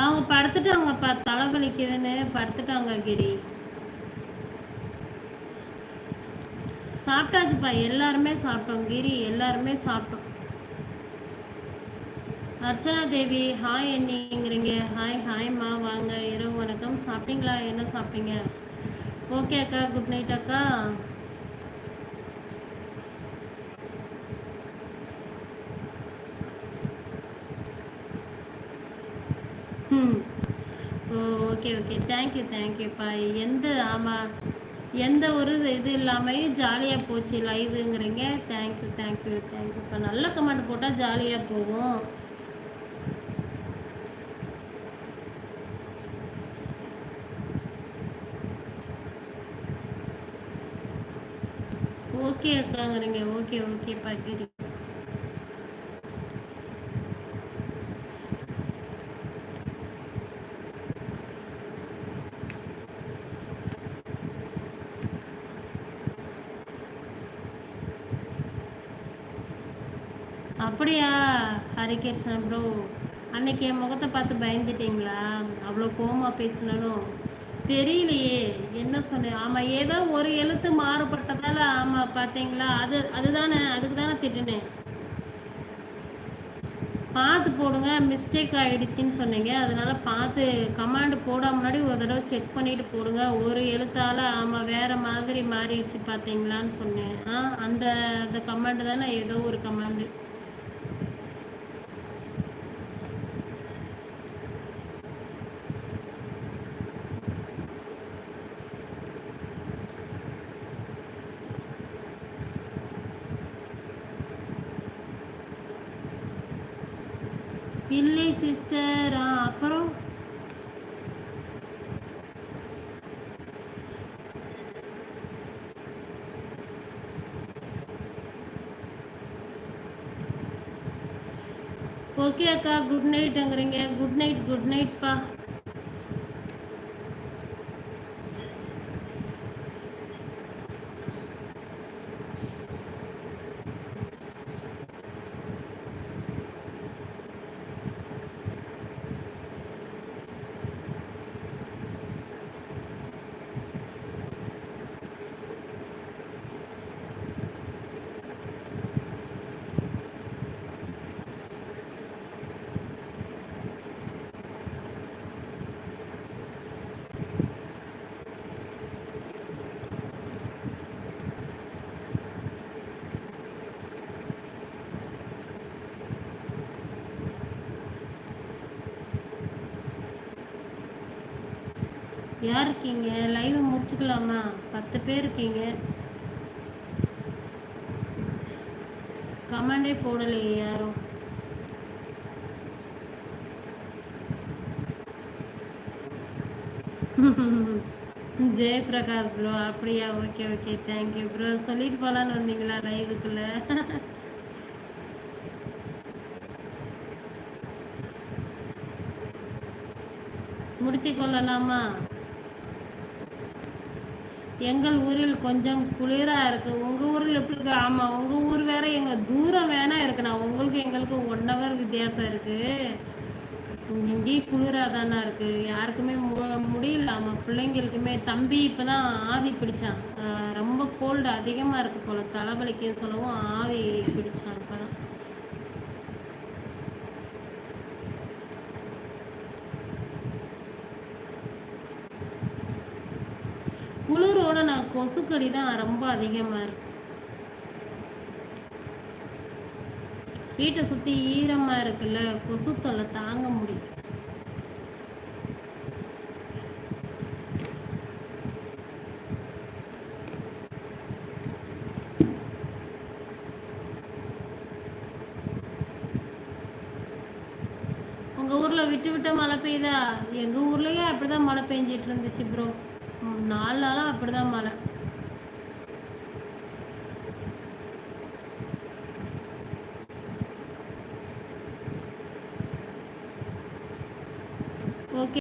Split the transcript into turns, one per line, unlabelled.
அவங்க படுத்துட்டாங்கப்பா தலைவலிக்குதுன்னு படுத்துட்டாங்க கிரி. சாப்பிட்டாச்சுப்பா எல்லாருமே சாப்பிட்டோம் கிரி எல்லாருமே சாப்பிட்டோம். அர்ச்சனா தேவி ஹாய் என்னங்கிறீங்க ஹாய் ஹாய்மா வாங்க. இரவு வணக்கம். சாப்பிட்டீங்களா? என்ன சாப்பிட்டீங்க? ஓகே அக்கா குட் நைட் அக்கா ம் ஓ ஓகே ஓகே தேங்க்யூ தேங்க்யூப்பா எந்த ஆமாம் எந்த ஒரு இது இல்லாமையும் ஜாலியாக போச்சு லைவுங்கிறீங்க தேங்க்யூ தேங்க்யூ தேங்க்யூப்பா நல்ல கமெண்ட் போட்டால் ஜாலியாக போகும். ஓகே அக்காங்கிறீங்க. ஓகே ஓகேப்பா கிரி அப்படியா? ஹரிகிருஷ்ணன் ப்ரோ அன்னைக்கு என் முகத்தை பார்த்து பயந்துட்டீங்களா? அவ்வளோ கோமா பேசினனும் தெரியலையே. என்ன சொன்னேன்? ஆமாம் ஏதோ ஒரு எழுத்து மாறுபட்டதால ஆமாம் பார்த்தீங்களா? அது அதுதானே அதுக்கு தானே திட்டுனேன். பார்த்து போடுங்க மிஸ்டேக் ஆகிடுச்சின்னு சொன்னீங்க. அதனால பார்த்து கமாண்டு போட முன்னாடி ஒரு தடவை செக் பண்ணிட்டு போடுங்க. ஒரு எழுத்தால் ஆமாம் வேறு மாதிரி மாறிடுச்சு பார்த்தீங்களான்னு சொன்னேன். ஆ அந்த அந்த கமாண்டு தானே ஏதோ ஒரு கமாண்டு இல்லை சிஸ்டர் அப்புறம்? ஓகே அக்கா. குட் நைட்டுங்கிறீங்க குட் நைட் குட் நைட்ப்பா யார் இருக்கீங்க? லைவ் முடிச்சுக்கலாமா? பத்து பேர் இருக்கீங்க. கமெண்டே போடலையே யாரும். ஜெயபிரகாஷ் ப்ரோ அப்படியா? Okay okay thank you bro சொல்லிட்டு போகலான்னு வந்தீங்களா லைவுக்குள்ள முடித்து கொள்ளலாமா எங்கள் ஊரில் கொஞ்சம் குளிராக இருக்குது உங்கள் ஊரில் எப்படி இருக்கு ஆமாம் உங்கள் ஊர் வேற எங்கள் தூரம் வேணா இருக்குண்ணா உங்களுக்கு எங்களுக்கு ஒன் ஹவர் வித்தியாசம் இருக்குது இங்கேயும் குளிராக தானே இருக்குது யாருக்குமே மு முடியல. ஆமாம் பிள்ளைங்களுக்குமே. தம்பி இப்போ தான் ஆவி பிடிச்சான். ரொம்ப கோல்டு அதிகமாக இருக்குது போல். தலைவலிக்கு சொல்லவும் ஆவி பிடிச்சான் இப்போ தான் கொசுக்கடி தான் ரொம்ப அதிகமாக இருக்கு. வீட்டை சுற்றி ஈரமாக இருக்குல்ல கொசு தொல்லை தாங்க முடியும் உங்கள் ஊரில் விட்டு விட்டு மழை பெய்யுதா எங்கள் ஊர்லேயே அப்படி தான் மழை பெஞ்சிட்டு இருந்துச்சு ப்ரோ நாலு நாளாக அப்படி தான் மழை.